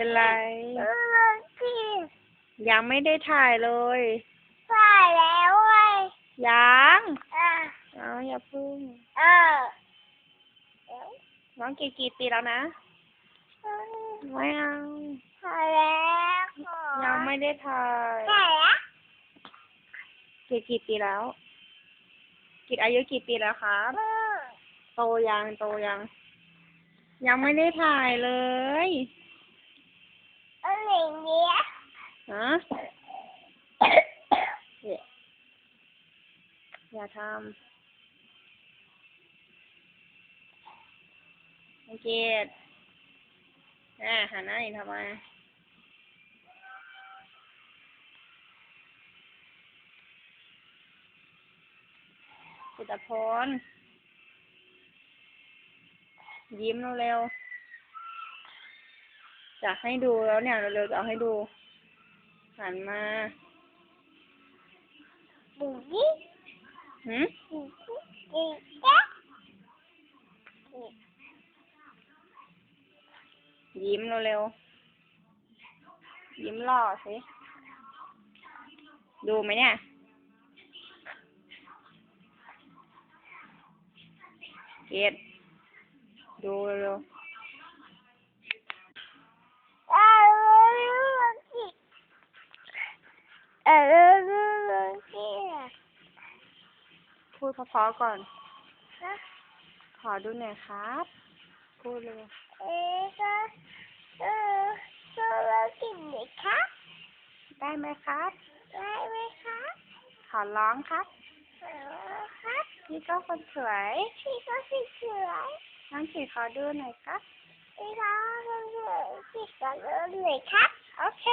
เป็นไรเออพี่ยังไม่ได้ถ่ายเลยใช่แล้วไงยังอะเอาอย่าพึ่งเออเดี๋ยวน้องกี่กี่ปีแล้วนะเออไม่เอาใช่แล้วยังไม่ได้ถ่ายใช่แล้วกี่กี่ปีแล้ว กิดอายุกี่ปีแล้วครับเออโตยังโตยัง ยังไม่ได้ถ่ายเลย อะไรเนี่ย ฮะเนี่ยอย่าทำสังเกตอ่าหันหน้าอีกทำไมกุตพลยิ้มเร็วๆจะให้ดูแล้วเนี่ย เร็วๆจะเอาให้ดู หันมาดูดิหืมดูดิดูดิยิ้มเร็วๆ ยิ้มหล่อสิ ดูไหมเนี่ยเกดดูเร็วเพูดเพราะๆก่อนฮะขอดูหน่อยครับ พูดเลย เออก็เออก็เรากินไหมครับ ได้ไหมครับ ได้ไหมครับ ขอร้องครับเออครับพี่ก็คนสวยพี่ก็สวยน้องขีขอดูหน่อยครับๆพี่ก็สวยๆพี่ก็เลยครับ โอเค